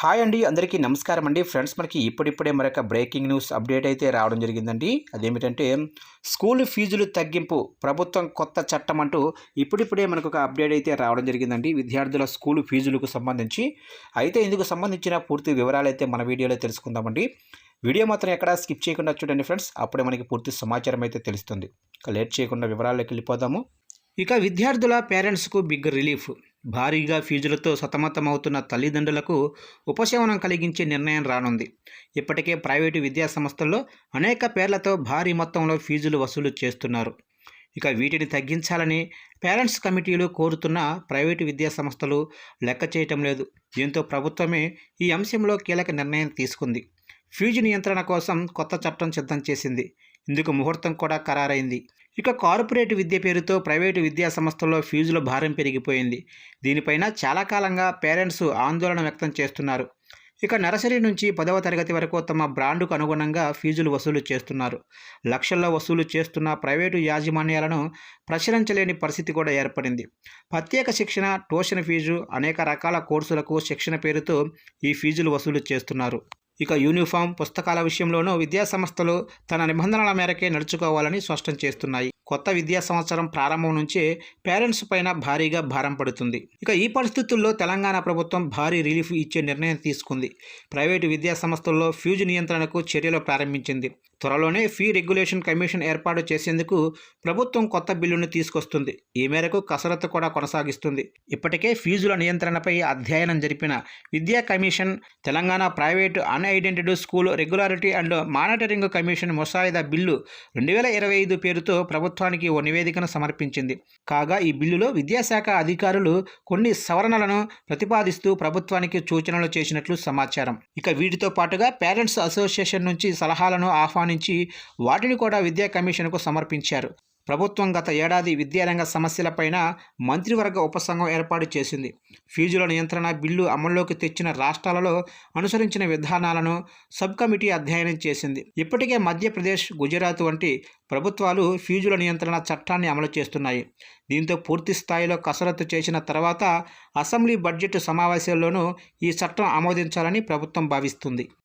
Hi అండి అందరికీ నమస్కారం అండి. ఫ్రెండ్స్ మనకి ఇప్పుడిప్పుడే మరొక బ్రేకింగ్ న్యూస్ అప్డేట్ అయితే రావడం జరిగిందండి. అదేమిటంటే స్కూల్ ఫీజులు తగ్గింపు ప్రభుత్వం కొత్త చట్టం అంటూ ఇప్పుడిప్పుడే మనకు ఒక అప్డేట్ అయితే రావడం జరిగిందండి విద్యార్థుల స్కూల్ ఫీజులకు సంబంధించి. అయితే ఇందుకు సంబంధించిన పూర్తి వివరాలు అయితే మన వీడియోలో తెలుసుకుందామండి. వీడియో మాత్రం ఎక్కడా స్కిప్ చేయకుండా చూడండి ఫ్రెండ్స్. అప్పుడే మనకి పూర్తి సమాచారం అయితే తెలుస్తుంది. లేట్ చేయకుండా వివరాల్లోకి వెళ్ళిపోదాము. ఇక విద్యార్థుల పేరెంట్స్కు బిగ్ రిలీఫ్. భారీగా ఫీజులతో సతమతమవుతున్న తల్లిదండ్రులకు ఉపశమనం కలిగించే నిర్ణయం రానుంది. ఇప్పటికే ప్రైవేటు విద్యా సంస్థల్లో అనేక పేర్లతో భారీ మొత్తంలో ఫీజులు వసూలు చేస్తున్నారు. ఇక వీటిని తగ్గించాలని పేరెంట్స్ కమిటీలు కోరుతున్న ప్రైవేటు విద్యా సంస్థలు లెక్క చేయటం లేదు. దీంతో ప్రభుత్వమే ఈ అంశంలో కీలక నిర్ణయం తీసుకుంది. ఫీజు నియంత్రణ కోసం కొత్త చట్టం సిద్ధం చేసింది. ఇందుకు ముహూర్తం కూడా ఖరారైంది. ఇక కార్పొరేట్ విద్య పేరుతో ప్రైవేటు విద్యా సంస్థల్లో ఫీజుల భారం పెరిగిపోయింది. దీనిపైన చాలా కాలంగా పేరెంట్స్ ఆందోళన వ్యక్తం చేస్తున్నారు. ఇక నర్సరీ నుంచి పదవ తరగతి వరకు తమ బ్రాండుకు అనుగుణంగా ఫీజులు వసూలు చేస్తున్నారు. లక్షల్లో వసూలు చేస్తున్న ప్రైవేటు యాజమాన్యాలను ప్రచురించలేని పరిస్థితి కూడా ఏర్పడింది. ప్రత్యేక శిక్షణ ట్యూషన్ ఫీజు అనేక రకాల కోర్సులకు శిక్షణ పేరుతో ఈ ఫీజులు వసూలు చేస్తున్నారు. ఇక యూనిఫామ్ పుస్తకాల విషయంలోనూ విద్యాసంస్థలు తన నిబంధనల మేరకే నడుచుకోవాలని స్పష్టం చేస్తున్నాయి. కొత్త విద్యా సంవత్సరం ప్రారంభం నుంచే పేరెంట్స్ పైన భారీగా భారం పడుతుంది. ఇక ఈ పరిస్థితుల్లో తెలంగాణ ప్రభుత్వం భారీ రిలీఫ్ ఇచ్చే నిర్ణయం తీసుకుంది. ప్రైవేటు విద్యా సంస్థల్లో ఫీజు నియంత్రణకు చర్యలు ప్రారంభించింది. త్వరలోనే ఫీ రెగ్యులేషన్ కమిషన్ ఏర్పాటు చేసేందుకు ప్రభుత్వం కొత్త బిల్లును తీసుకొస్తుంది. ఈ మేరకు కసరత్తు కూడా కొనసాగిస్తుంది. ఇప్పటికే ఫీజుల నియంత్రణపై అధ్యయనం జరిపిన విద్యా commission Telangana private unaided school regularity and monitoring commission ముసాయిదా బిల్లు రెండు వేల ఇరవై ఐదు పేరుతో ప్రభుత్వం ప్రభుత్వానికి ఓ నివేదికను సమర్పించింది. కాగా ఈ బిల్లులో విద్యాశాఖ అధికారులు కొన్ని సవరణలను ప్రతిపాదిస్తూ ప్రభుత్వానికి సూచనలు చేసినట్లు సమాచారం. ఇక వీటితో పాటుగా పేరెంట్స్ అసోసియేషన్ నుంచి సలహాలను ఆహ్వానించి వాటిని కూడా విద్యా కమిషన్కు సమర్పించారు. ప్రభుత్వం గత ఏడాది విద్యారంగ సమస్యలపైన మంత్రివర్గ ఉపసంఘం ఏర్పాటు చేసింది. ఫీజుల నియంత్రణ బిల్లు అమల్లోకి తెచ్చిన రాష్ట్రాలలో అనుసరించిన విధానాలను సబ్ కమిటీ అధ్యయనం చేసింది. ఇప్పటికే మధ్యప్రదేశ్ గుజరాత్ వంటి ప్రభుత్వాలు ఫీజుల నియంత్రణ చట్టాన్ని అమలు చేస్తున్నాయి. దీంతో పూర్తి స్థాయిలో కసరత్తు చేసిన తర్వాత అసెంబ్లీ బడ్జెట్ సమావేశాల్లోనూ ఈ చట్టం ఆమోదించాలని ప్రభుత్వం భావిస్తుంది.